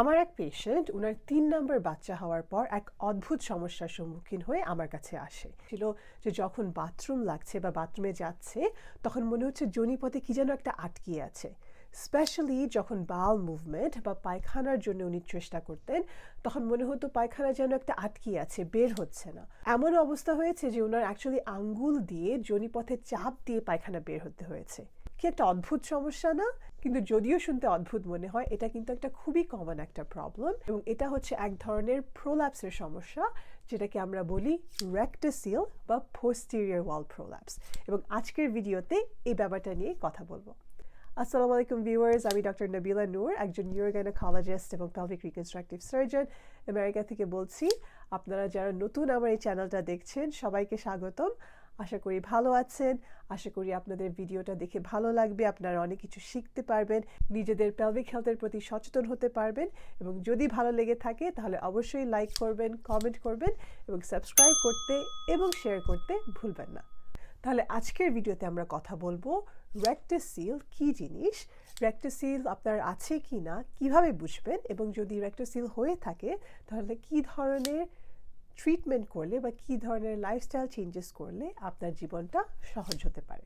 আমার এক পেশেন্ট ওনার তিন নম্বর বাচ্চা হওয়ার পর এক অদ্ভুত সমস্যার সম্মুখীন হয়ে আমার কাছে আসে। ছিল যে যখন বাথরুম লাগছে বা বাথরুমে যাচ্ছে, তখন মনে হচ্ছে জনিপথে কী যেন একটা আটকিয়ে আছে। স্পেশালি যখন বাল মুভমেন্ট বা পায়খানার জন্য উনি চেষ্টা করতেন, তখন মনে হতো পায়খানা যেন একটা আটকিয়ে আছে, বের হচ্ছে না। এমন অবস্থা হয়েছে যে ওনার অ্যাকচুয়ালি আঙ্গুল দিয়ে জনিপথে চাপ দিয়ে পায়খানা বের হতে হয়েছে। কি একটা অদ্ভুত সমস্যা না, কিন্তু যদিও শুনতে অদ্ভুত মনে হয়, এটা কিন্তু একটা খুবই কমন একটা প্রবলেম এবং এটা হচ্ছে এক ধরনের প্রোল্যাপসের সমস্যা, যেটাকে আমরা বলি রেক্টাসিল বা পোস্টেরিয়র ওয়াল প্রোল্যাপস এবং আজকের ভিডিওতে এই ব্যাপারটা নিয়ে কথা বলব। আসসালামু আলাইকুম ভিউয়ার্স আমি ডক্টর নবিলা নূর একজন নিউরোগাইনোকোলজিস্ট এবং পেলভিক রিকনস্ট্রাকটিভ সার্জন আমেরিকা থেকে বলছি। আপনারা যারা নতুন আমার এই চ্যানেলটা দেখছেন, সবাইকে স্বাগতম। আশা করি ভালো আছেন। আশা করি আপনাদের ভিডিওটা দেখে ভালো লাগবে। আপনারা অনেক কিছু শিখতে পারবেন। নিজেদের পেলভিক হেলথের প্রতি সচেতন হতে পারবেন এবং যদি ভালো লেগে থাকে তাহলে অবশ্যই লাইক করবেন কমেন্ট করবেন এবং সাবস্ক্রাইব করতে এবং শেয়ার করতে ভুলবেন না। তাহলে আজকের ভিডিওতে আমরা কথা বলব রেক্টোসিল কি জিনিস? রেক্টোসিল আপনার আছে কি না কীভাবে বুঝবেন? এবং যদি রেক্টোসিল হয়ে থাকে তাহলে কি ধরনের ট্রিটমেন্ট করলে বা কী ধরনের লাইফস্টাইল চেঞ্জেস করলে আপনার জীবনটা সহজ হতে পারে।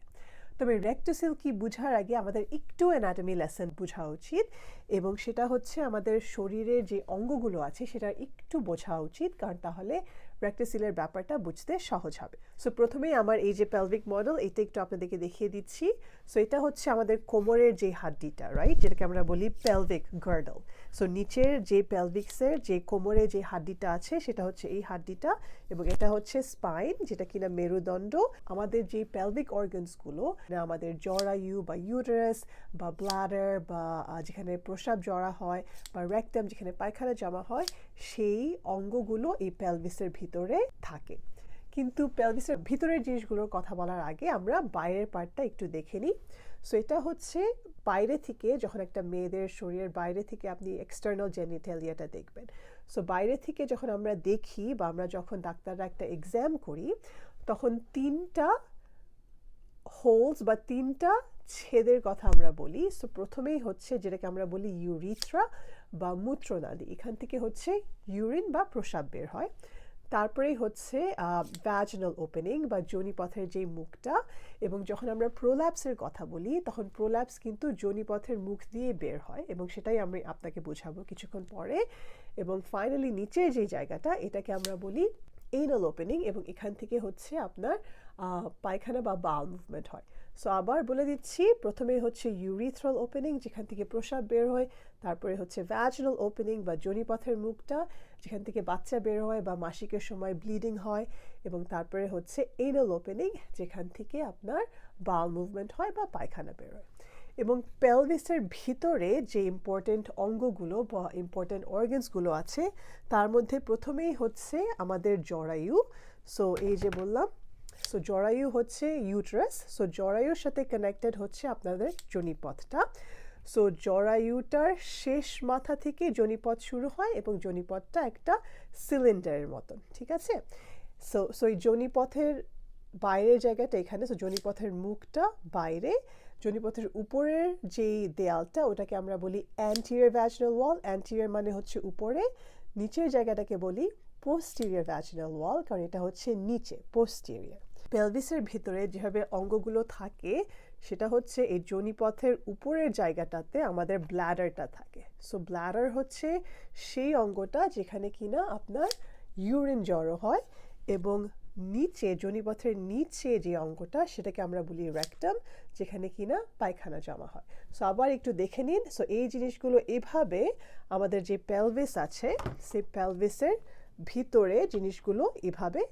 তবে রেক্টোসিল কি বোঝার আগে আমাদের একটু অ্যানাটমি লেসন বোঝা উচিত এবং সেটা হচ্ছে আমাদের শরীরের যে অঙ্গগুলো আছে সেটা একটু বোঝা উচিত কারণ তাহলে রেক্টোসিলের ব্যাপারটা বুঝতে সহজ হবে। সো প্রথমেই আমার এই যে পেলভিক মডেল এটা একটু আপনাদেরকে দেখিয়ে দিচ্ছি। সো এটা হচ্ছে আমাদের কোমরের যে হাড্ডিটা রাইট যেটাকে আমরা বলি পেলভিক গার্ডল সো নিচের যে পেলভিক্সের যে কোমরে যে হাড্ডিটা আছে, সেটা হচ্ছে এই হাড্ডিটা এবং এটা হচ্ছে স্পাইন যেটা কিনা মেরুদণ্ড। আমাদের যে পেলভিক অর্গানসগুলো আমাদের জরায়ু বা ইউটারাস বা ব্লাডার বা যেখানে প্রস্রাব জড়া হয় বা রেকটাম যেখানে পায়খানা জমা হয়, সেই অঙ্গগুলো এই পেলভিসের ভিতরে থাকে। কিন্তু পেলভিসের ভিতরের জিনিসগুলোর কথা বলার আগে আমরা বাইরের পার্টটা একটু দেখে নিই। সো এটা হচ্ছে বাইরে থেকে যখন একটা মেয়েদের শরীরের বাইরে থেকে আপনি এক্সটার্নাল জেনিটেলিয়াটা দেখবেন। সো বাইরে থেকে যখন আমরা দেখি বা আমরা যখন ডাক্তাররা একটা এক্সাম করি, তখন তিনটা হোলস বা তিনটা ছেদের কথা আমরা বলি। সো প্রথমেই হচ্ছে যেটাকে আমরা বলি ইউরিথ্রা বা মূত্রনালী। এখান থেকে হচ্ছে ইউরিন বা প্রসাব বের হয়। তারপরেই হচ্ছে ভ্যাজনাল ওপেনিং বা জনিপথের যে মুখটা এবং যখন আমরা প্রোল্যাপসের কথা বলি, তখন প্রোল্যাপস কিন্তু জনিপথের মুখ দিয়ে বের হয় এবং সেটাই আমি আপনাকে বোঝাবো কিছুক্ষণ পরে। এবং ফাইনালি নিচের যে জায়গাটা, এটাকে আমরা বলি এইনাল ওপেনিং এবং এখান থেকে হচ্ছে আপনার পায়খানা বা বাল মুভমেন্ট হয়। সো আবার বলে দিচ্ছি প্রথমে হচ্ছে ইউরিথ্রাল ওপেনিং যেখান থেকে প্রসাব বের হয়, তারপরে হচ্ছে ভ্যাজনাল ওপেনিং বা জনিপথের মুখটা, যেখান থেকে বাচ্চা বের হয় বা মাসিকের সময় ব্লিডিং হয়, এবং তারপরে হচ্ছে এনাল ওপেনিং যেখান থেকে আপনার বাল মুভমেন্ট হয় বা পায়খানা বের হয়। এবং পেলভিসের ভিতরে যে ইম্পর্টেন্ট অঙ্গগুলো বা ইম্পর্টেন্ট অর্গানসগুলো আছে, তার মধ্যে প্রথমেই হচ্ছে আমাদের জরায়ু। সো এই যে বললাম সো জরায়ু হচ্ছে ইউট্রাস সো জরায়ুর সাথে কানেক্টেড হচ্ছে আপনাদের জনিপথটা. সো জরায়ুটার শেষ মাথা থেকে জনিপথ শুরু হয় এবং জনিপথটা একটা সিলিন্ডারের মতন, ঠিক আছে? সো সো এই জনিপথের বাইরের জায়গাটা এখানে সো জনিপথের মুখটা বাইরে, জনিপথের উপরের যেই দেয়ালটা, ওটাকে আমরা বলি অ্যান্টিরিয়ার ভ্যাজনাল ওয়াল অ্যান্টিরিয়ার মানে হচ্ছে উপরে, নিচের জায়গাটাকে বলি পোস্টেরিয়ার ভ্যাজনাল ওয়াল কারণ এটা হচ্ছে নিচে পোস্টেরিয়ার পেলভিসের ভিতরে যেভাবে অঙ্গগুলো থাকে, সেটা হচ্ছে এই জনিপথের উপরের জায়গাটাতে আমাদের ব্ল্যাডারটা থাকে। সো ব্ল্যাডার হচ্ছে সেই অঙ্গটা যেখানে কিনা আপনার ইউরিন জড়ো হয় এবং নিচে, জনিপথের নিচে যে অঙ্গটা, সেটাকে আমরা বলি রেক্টাম যেখানে কিনা পায়খানা জমা হয়। সো আবার একটু দেখে নিন। সো এই জিনিসগুলো এভাবে আমাদের যে পেলভিস আছে, সেই পেলভিসের ভিতরে জিনিসগুলো এভাবে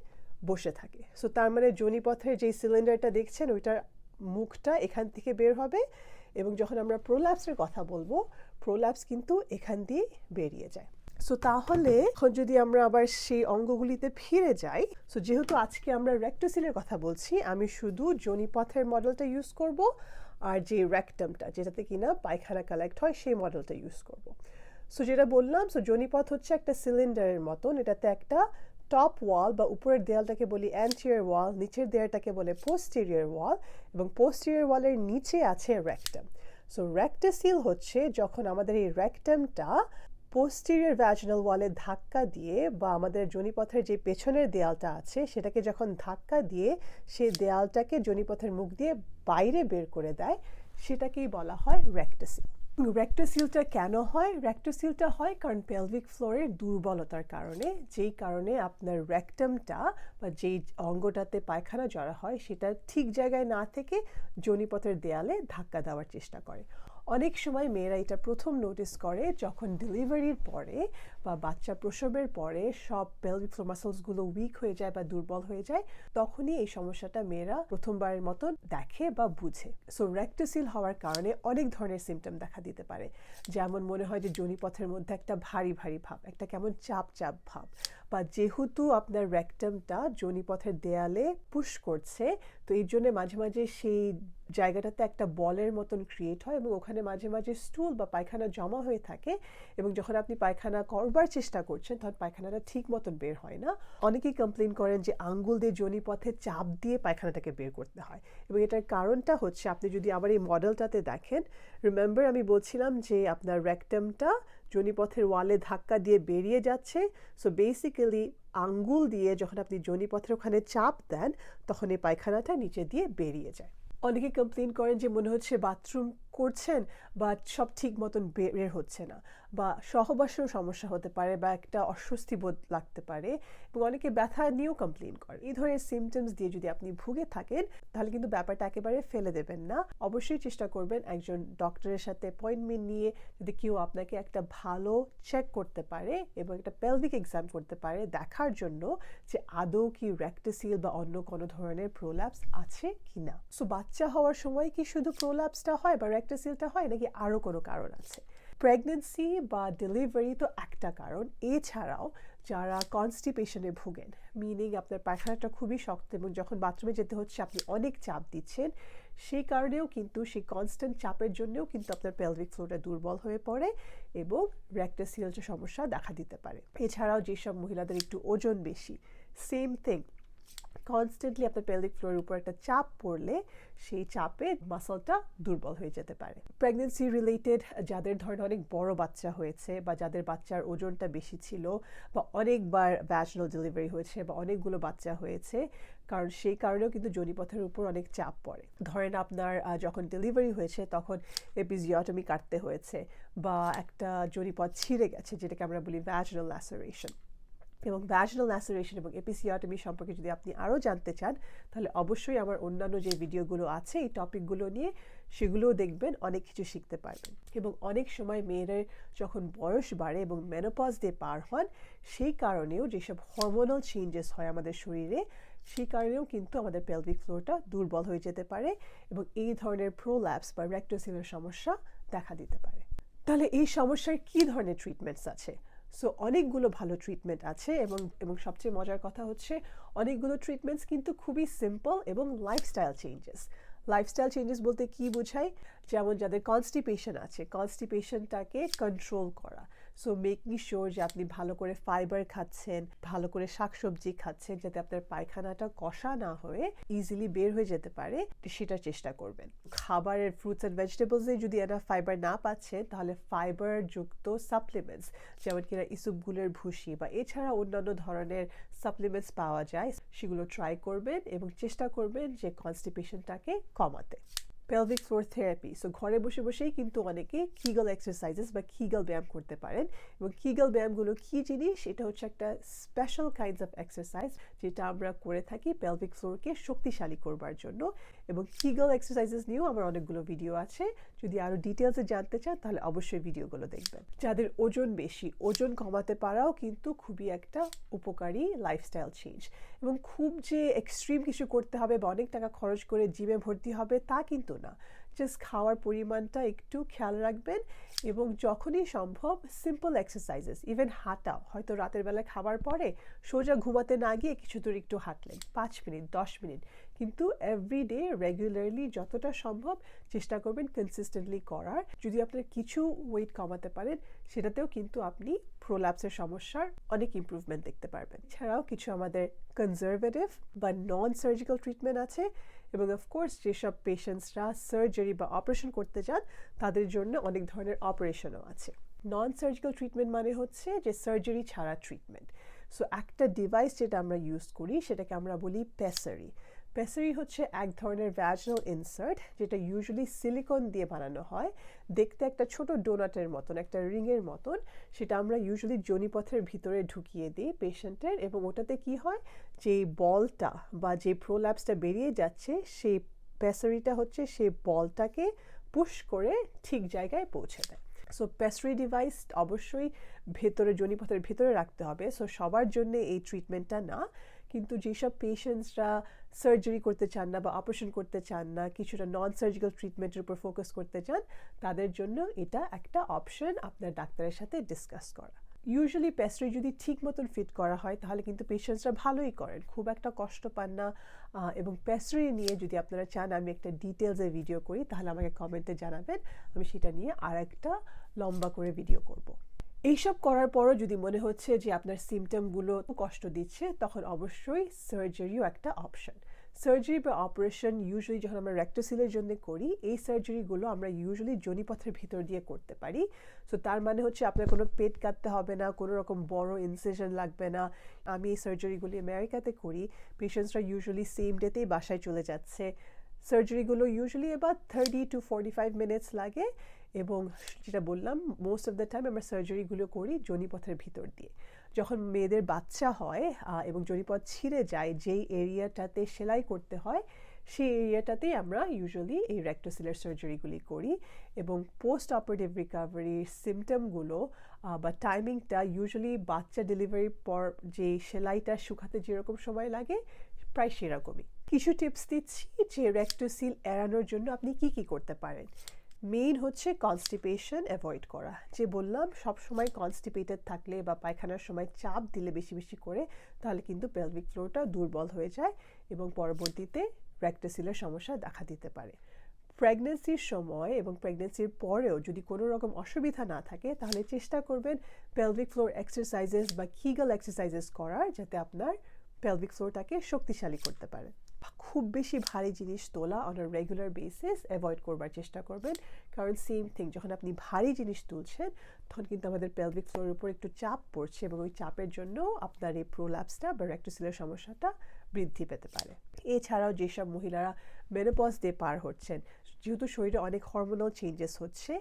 বসে থাকে। সো তার মানে জনিপথের যে সিলিন্ডারটা দেখছেন, ওইটার মুখটা এখান থেকে বের হবে এবং যখন আমরা প্রোল্যাপসের কথা বলব প্রোল্যাপস কিন্তু এখান দিয়ে বেরিয়ে যায়। সো তাহলে এখন যদি আমরা আবার সেই অঙ্গগুলিতে ফিরে যাই সো যেহেতু আজকে আমরা রেক্টোসিলের কথা বলছি, আমি শুধু জনিপথের মডেলটা ইউজ করব আর যে রেক্টামটা যেটাতে কিনা পায়খানা কালেক্ট হয়, সেই মডেলটা ইউজ করব। সো যেটা বললাম সো জনিপথ হচ্ছে একটা সিলিন্ডারের মতন, এটাতে একটা টপ ওয়াল বা উপরের দেয়ালটাকে বলি অ্যান্টিয়ার ওয়াল নিচের দেয়ালটাকে বলে পোস্টেরিয়ার ওয়াল এবং পোস্টেরিয়ার ওয়ালের নিচে আছে রেক্টাম সো রেক্টাসিল হচ্ছে যখন আমাদের এই রেক্টামটা পোস্টিরিয়র ভ্যাজিনাল ওয়ালে ধাক্কা দিয়ে বা আমাদের জনিপথের যে পেছনের দেয়ালটা আছে, সেটাকে যখন ধাক্কা দিয়ে সেই দেয়ালটাকে জনিপথের মুখ দিয়ে বাইরে বের করে দেয়, সেটাকেই বলা হয় রেক্টাসিল রেক্টোসিলটা কেন হয়? রেক্টোসিলটা হয় কারণ পেলভিক ফ্লোরের দুর্বলতার কারণে। যেই কারণে আপনার রেকটামটা বা যেই অঙ্গটাতে পায়খানা জড়া হয়, সেটা ঠিক জায়গায় না থেকে জনিপথের দেয়ালে ধাক্কা দেওয়ার চেষ্টা করে। অনেক সময় মেয়েরা এটা প্রথম নোটিস করে যখন ডেলিভারির পরে বা বাচ্চা প্রসবের পরে সব পেলভিক ফ্লো মাসলসগুলো উইক হয়ে যায় বা দুর্বল হয়ে যায়, তখনই এই সমস্যাটা মেয়েরা প্রথমবারের মতো দেখে বা বুঝে। সো রেক্টোসিল হওয়ার কারণে অনেক ধরনের সিমটম দেখা দিতে পারে। যেমন মনে হয় যে জনিপথের মধ্যে একটা ভারী ভারী ভাব, একটা কেমন চাপ চাপ ভাব। বা যেহেতু আপনার রেকটামটা জনিপথের দেয়ালে পুশ করছে, তো এই জন্য মাঝে মাঝে সেই জায়গাটাতে একটা বলের মতন ক্রিয়েট হয় এবং ওখানে মাঝে মাঝে স্টুল বা পায়খানা জমা হয়ে থাকে এবং যখন আপনি পায়খানা করবার চেষ্টা করছেন, তখন পায়খানাটা ঠিক মতন বের হয় না। অনেকেই কমপ্লেন করেন যে আঙ্গুল দিয়ে জনিপথে চাপ দিয়ে পায়খানাটাকে বের করতে হয় এবং এটার কারণটা হচ্ছে আপনি যদি আবার এই মডেলটাতে দেখেন রিমেম্বার আমি বলছিলাম যে আপনার রেকটামটা জনিপথের ওয়ালে ধাক্কা দিয়ে বেরিয়ে যাচ্ছে। সো বেসিক্যালি আঙ্গুল দিয়ে যখন আপনি জনিপথের ওখানে চাপ দেন, তখন এই পায়খানাটা নিচে দিয়ে বেরিয়ে যায়। অনেকে কমপ্লেন করেন যে মনে হচ্ছে বাথরুম করছেন বা সব ঠিক মতন বের হচ্ছে না বা সহবাসেও সমস্যা হতে পারে বা একটা অস্বস্তি বোধ লাগতে পারে এবং অনেকে ব্যথা নিয়েও কমপ্লেন করে। এই ধরনের সিমটমস দিয়ে যদি আপনি ভুগে থাকেন, তাহলে কিন্তু ব্যাপারটা একেবারে ফেলে দেবেন না। অবশ্যই চেষ্টা করবেন একজন ডক্টরের সাথে অ্যাপয়েন্টমেন্ট নিয়ে যদি কেউ আপনাকে একটা ভালো চেক করতে পারে এবং একটা পেলভিক এক্সাম করতে পারে দেখার জন্য যে আদৌ কি রেক্টোসিল বা অন্য কোনো ধরনের প্রোল্যাপস আছে কি না সো বাচ্চা হওয়ার সময় কি শুধু প্রোল্যাপসটা হয় বা রেক্টোসিলটা হয় নাকি আরও কোনো কারণ আছে? প্রেগনেন্সি বা ডেলিভারি তো একটা কারণ। এছাড়াও যারা কনস্টিপেশনে ভুগেন মিনিং আপনার পায়খানাটা খুবই শক্ত এবং যখন বাথরুমে যেতে হচ্ছে, আপনি অনেক চাপ দিচ্ছেন, সেই কারণেও কিন্তু সেই কনস্ট্যান্ট চাপের জন্যও কিন্তু আপনার পেলভিক ফ্লোরটা দুর্বল হয়ে পড়ে এবং রেক্টাসিয়াল সমস্যা দেখা দিতে পারে। এছাড়াও যেসব মহিলাদের একটু ওজন বেশি সেম থিং কনস্ট্যান্টলি আপনার পেলভিক ফ্লোরের উপর একটা চাপ পড়লে সেই চাপে মাসলটা দুর্বল হয়ে যেতে পারে। প্রেগনেন্সি রিলেটেড যাদের ধরেন অনেক বড় বাচ্চা হয়েছে বা যাদের বাচ্চার ওজনটা বেশি ছিল বা অনেকবার ভ্যাজনাল ডেলিভারি হয়েছে বা অনেকগুলো বাচ্চা হয়েছে, কারণ সেই কারণেও কিন্তু জনিপথের উপর অনেক চাপ পড়ে। ধরেন আপনার যখন ডেলিভারি হয়েছে তখন এপিজিওটমি কাটতে হয়েছে বা একটা জনিপথ ছিঁড়ে গেছে যেটাকে আমরা বলি ভ্যাজনাল ল্যাসারেশন এবং ভ্যাজনাল ল্যাসারেশন এবং এপিসিওটমি সম্পর্কে যদি আপনি আরও জানতে চান, তাহলে অবশ্যই আমার অন্যান্য যে ভিডিওগুলো আছে, এই টপিকগুলো নিয়ে সেগুলোও দেখবেন, অনেক কিছু শিখতে পারবেন। এবং অনেক সময় মেয়েদের যখন বয়স বাড়ে এবং মেনোপজ দিয়ে পার হন, সেই কারণেও যেসব হরমোনাল চেঞ্জেস হয় আমাদের শরীরে, সেই কারণেও কিন্তু আমাদের পেলভিক ফ্লোরটা দুর্বল হয়ে যেতে পারে এবং এই ধরনের প্রোল্যাপস বা রেক্টোসিলের সমস্যা দেখা দিতে পারে। তাহলে এই সমস্যার কী ধরনের ট্রিটমেন্টস আছে? সো অনেকগুলো ভালো ট্রিটমেন্ট আছে এবং এবং সবচেয়ে মজার কথা হচ্ছে অনেকগুলো ট্রিটমেন্টস কিন্তু খুবই সিম্পল এবং লাইফস্টাইল চেঞ্জেস লাইফস্টাইল চেঞ্জেস বলতে কি বোঝায়? যেমন যাদের কনস্টিপেশন আছে কনস্টিপেশনটাকে কন্ট্রোল করা। সো মেকিং শিওর যে আপনি ভালো করে ফাইবার খাচ্ছেন, ভালো করে শাকসবজি খাচ্ছেন, যাতে আপনার পায়খানাটা কষা না হয়ে ইজিলি বের হয়ে যেতে পারে সেটা চেষ্টা করবেন। খাবারের ফ্রুটস অ্যান্ড ভেজিটেবলসে যদি এরা ফাইবার না পাচ্ছে তাহলে ফাইবার যুক্ত সাপ্লিমেন্টস যেমন কিনা ইসুপগুলের ভুসি বা এছাড়া অন্যান্য ধরনের সাপ্লিমেন্টস পাওয়া যায়, সেগুলো ট্রাই করবেন এবং চেষ্টা করবেন যে কনস্টিপেশনটাকে কমাতে। পেলভিক ফ্লোর থেরাপি সো ঘরে বসে বসেই কিন্তু অনেকে কিগল এক্সারসাইজেস বা কিগল ব্যায়াম করতে পারেন এবং কিগল ব্যায়ামগুলো কী জিনিস? এটা হচ্ছে একটা স্পেশাল কাইন্ডস অফ এক্সারসাইজ যেটা আমরা করে থাকি পেলভিক ফ্লোরকে শক্তিশালী করবার জন্য। এবং কিগল এক্সারসাইজেস নিয়েও আমার অনেকগুলো ভিডিও আছে। যদি আরও ডিটেলসে জানতে চান, তাহলে অবশ্যই ভিডিওগুলো দেখবেন। যাদের ওজন বেশি, ওজন কমাতে পারাও কিন্তু খুবই একটা উপকারী লাইফস্টাইল চেঞ্জ এবং খুব যে এক্সট্রিম কিছু করতে হবে বা অনেক টাকা খরচ করে জিমে ভর্তি হবে তা কিন্তু না। জাস্ট খাওয়ার পরিমাণটা একটু খেয়াল রাখবেন এবং যখনই সম্ভব সিম্পল এক্সারসাইজেস ইভেন হাঁটাও হয়তো রাতের বেলায় খাবার পরে সোজা ঘুমাতে না গিয়ে কিছু দূর একটু হাঁটলেন, পাঁচ মিনিট, দশ মিনিট। কিন্তু এভরিডে রেগুলারলি যতটা সম্ভব চেষ্টা করবেন কনসিস্টেন্টলি করার। যদি আপনার কিছু ওয়েট কমাতে পারেন, সেটাতেও কিন্তু আপনি প্রোল্যাপসের সমস্যার অনেক ইম্প্রুভমেন্ট দেখতে পারবেন। এছাড়াও কিছু আমাদের কনজারভেটিভ বা নন সার্জিক্যাল ট্রিটমেন্ট আছে এবং অফকোর্স যেসব পেশেন্টসরা সার্জারি বা অপারেশন করতে চান তাদের জন্য অনেক ধরনের অপারেশনও আছে। নন সার্জিক্যাল ট্রিটমেন্ট মানে হচ্ছে যে সার্জারি ছাড়া ট্রিটমেন্ট সো একটা ডিভাইস যেটা আমরা ইউজ করি, সেটাকে আমরা বলি পেসারি পেসারি হচ্ছে এক ধরনের ভ্যাজনাল ইনসার্ট যেটা ইউজুয়ালি সিলিকন দিয়ে বানানো হয়। দেখতে একটা ছোট ডোনাটের মতন, একটা রিংয়ের মতন, সেটা আমরা ইউজুয়ালি জনিপথের ভিতরে ঢুকিয়ে দিই পেশেন্টের এবং ওটাতে কি হয়? যে বলটা বা যে প্রোল্যাপসটা বেরিয়ে যাচ্ছে, সেই পেসারিটা হচ্ছে সেই বলটাকে পুশ করে ঠিক জায়গায় পৌঁছে দেয়। সো পেসরি ডিভাইস অবশ্যই ভেতরে, জনিপথের ভেতরে রাখতে হবে। সো সবার জন্য এই ট্রিটমেন্টটা না। কিন্তু যেসব পেশেন্টসরা সার্জারি করতে চান না বা অপারেশন করতে চান না, কিছুটা নন সার্জিক্যাল ট্রিটমেন্টের উপর ফোকাস করতে চান, তাদের জন্য এটা একটা অপশন আপনার ডাক্তারের সাথে ডিসকাস করা ইউজুয়ালি পেস্ট্রি যদি ঠিক মতন ফিট করা হয়, তাহলে কিন্তু পেশেন্টসরা ভালোই করেন, খুব একটা কষ্ট পান না এবং পেস্ট্রি নিয়ে যদি আপনারা চান আমি একটা ডিটেলসে ভিডিও করি, তাহলে আমাকে কমেন্টে জানাবেন, আমি সেটা নিয়ে আর একটা লম্বা করে ভিডিও করব। এইসব করার পরও যদি মনে হচ্ছে যে আপনার সিমটমগুলো কষ্ট দিচ্ছে, তখন অবশ্যই সার্জারিও একটা অপশন সার্জারি বা অপারেশন ইউজুয়ালি যখন আমরা র্যাক্টোসিলের জন্য করি, এই সার্জারিগুলো আমরা ইউজুয়ালি জনিপথের ভিতর দিয়ে করতে পারি। সো তার মানে হচ্ছে আপনার কোনো পেট কাটতে হবে না, কোনো রকম বড় ইনসিশন লাগবে না। আমি এই সার্জারিগুলি আমেরিকাতে করি পেশেন্টসরা ইউজুয়ালি সেম ডেতেই বাসায় চলে যাচ্ছে। সার্জারিগুলো ইউজুয়ালি এবার thirty to forty five minutes লাগে। এবং যেটা বললাম মোস্ট অফ দ্য টাইম আমরা সার্জারিগুলো করি জনিপথের ভিতর দিয়ে। যখন মেয়েদের বাচ্চা হয় এবং জনিপথ ছিঁড়ে যায়, যেই এরিয়াটাতে সেলাই করতে হয়, সেই এরিয়াটাতেই আমরা ইউজুয়ালি এই রেক্টোসিলার সার্জারিগুলি করি এবং পোস্ট অপারেটিভ রিকাভারির সিমটমগুলো বা টাইমিংটা ইউজুয়ালি বাচ্চা ডেলিভারির পর যে সেলাইটা শুকাতে যেরকম সময় লাগে, প্রায় সেরকমই। কিছু টিপস দিচ্ছি যে রেক্টোসিল এড়ানোর জন্য আপনি কি কি করতে পারেন? মেইন হচ্ছে কনস্টিপেশন অ্যাভয়েড করা। যে বললাম সব সময় কনস্টিপেটেড থাকলে বা পায়খানার সময় চাপ দিলে বেশি বেশি করে, তাহলে কিন্তু পেলভিক ফ্লোরটা দুর্বল হয়ে যায় এবং পরবর্তীতে র্যাক্টোসিলের সমস্যা দেখা দিতে পারে। প্রেগনেন্সির সময় এবং প্রেগনেন্সির পরেও যদি কোনো রকম অসুবিধা না থাকে, তাহলে চেষ্টা করবেন পেলভিক ফ্লোর এক্সারসাইজেস বা কিগল এক্সারসাইজেস করার, যাতে আপনার পেলভিক ফ্লোরটাকে শক্তিশালী করতে পারে। খুব বেশি ভারী জিনিস তোলা on a regular basis avoid করবার চেষ্টা করবেন। কারণ সেম থিং যখন আপনি ভারী জিনিস তুলছেন, তখন কিন্তু আমাদের পেলভিক ফ্লোরের উপর একটু চাপ পড়ছে এবং ওই চাপের জন্য আপনার এই প্রোল্যাপসটা বা রেক্টোসিলের সমস্যাটা বৃদ্ধি পেতে পারে। এছাড়াও যেসব মহিলারা মেনোপজ দিয়ে পার হচ্ছেন, যেহেতু শরীরে অনেক হরমোনাল চেঞ্জেস হচ্ছে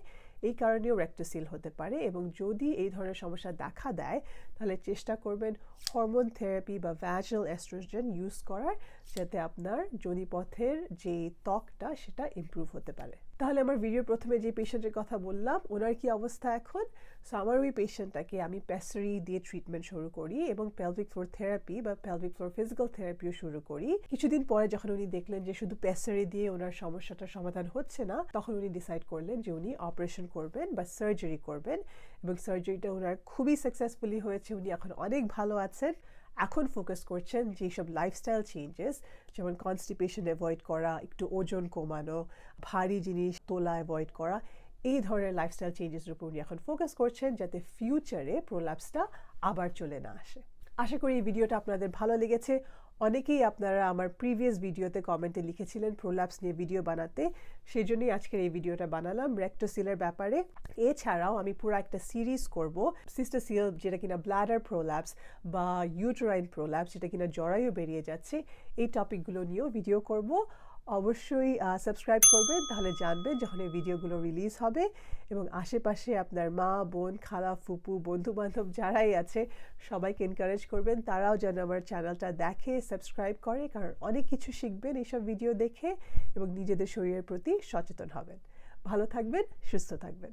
এই কারণেও রেক্টোসিল হতে পারে এবং যদি এই ধরনের সমস্যা দেখা দেয়, তাহলে চেষ্টা করবেন হরমোন থেরাপি বা ভ্যাজনাল অ্যাস্ট্রোজেন ইউজ করার, যাতে আপনার জনিপথের যে ত্বকটা, সেটা ইম্প্রুভ হতে পারে। তাহলে আমার ভিডিওর প্রথমে যে পেশেন্টের কথা বললাম, ওনার কি অবস্থা এখন? সো আমার ওই পেশেন্টটাকে আমি প্যাসারি দিয়ে ট্রিটমেন্ট শুরু করি এবং পেলভিক ফ্লোর থেরাপি বা পেলভিক ফ্লোর ফিজিক্যাল থেরাপিও শুরু করি। কিছুদিন পরে যখন উনি দেখলেন যে শুধু প্যাসারি দিয়ে ওনার সমস্যাটার সমাধান হচ্ছে না, তখন উনি ডিসাইড করলেন যে উনি অপারেশন করবেন বা সার্জারি করবেন এবং সার্জারিটা ওনার খুবই সাকসেসফুলি হয়েছে, উনি এখন অনেক ভালো আছেন। এখন ফোকাস করছেন যেসব লাইফস্টাইল চেঞ্জেস যেমন কনস্টিপেশন অ্যাভয়েড করা, একটু ওজন কমানো, ভারী জিনিস তোলা অ্যাভয়েড করা, এই ধরনের লাইফস্টাইল চেঞ্জেসের উপর উনি এখন ফোকাস করছেন যাতে ফিউচারে প্রোল্যাপসটা আবার চলে না আসে। আশা করি এই ভিডিওটা আপনাদের ভালো লেগেছে। অনেকেই আপনারা আমার প্রিভিয়াস ভিডিওতে কমেন্টে লিখেছিলেন প্রোল্যাপস নিয়ে ভিডিও বানাতে, সেই জন্যই আজকের এই ভিডিওটা বানালাম রেক্টোসিলের ব্যাপারে। এছাড়াও আমি পুরো একটা সিরিজ করব সিস্টার সিল যেটা কিনা ব্লাডার প্রোল্যাপস বা ইউটোরাইন প্রোল্যাপস যেটা কিনা জরায়ু বেরিয়ে যাচ্ছে, এই টপিকগুলো নিয়েও ভিডিও করব। অবশ্যই সাবস্ক্রাইব করবেন, তাহলে জানবেন যখন এই ভিডিওগুলো রিলিজ হবে এবং আশেপাশে আপনার মা, বোন, খালা, ফুপু বন্ধু বান্ধব যারাই আছে, সবাইকে এনকারেজ করবেন, তারাও যেন আমার চ্যানেলটা দেখে সাবস্ক্রাইব করে, কারণ অনেক কিছু শিখবেন এইসব ভিডিও দেখে এবং নিজেদের শরীরের প্রতি সচেতন হবেন। ভালো থাকবেন, সুস্থ থাকবেন।